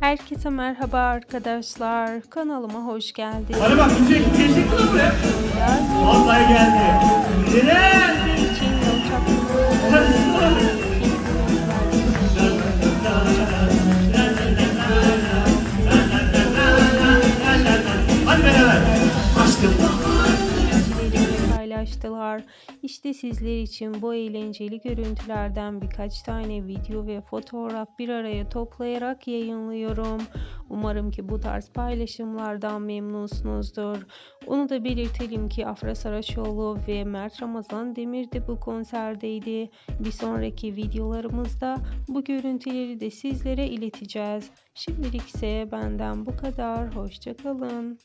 Herkese merhaba arkadaşlar. Kanalıma hoş geldiniz. Hadi bak gidecek, gidecek mi lan buraya? Paylaştılar. İşte sizler için bu eğlenceli görüntülerden birkaç tane video ve fotoğraf bir araya toplayarak yayınlıyorum. Umarım ki bu tarz paylaşımlardan memnunsunuzdur. Onu da belirtelim ki Afra Saraçoğlu ve Mert Ramazan Demir de bu konserdeydi. Bir sonraki videolarımızda bu görüntüleri de sizlere ileteceğiz. Şimdilik ise benden bu kadar. Hoşçakalın.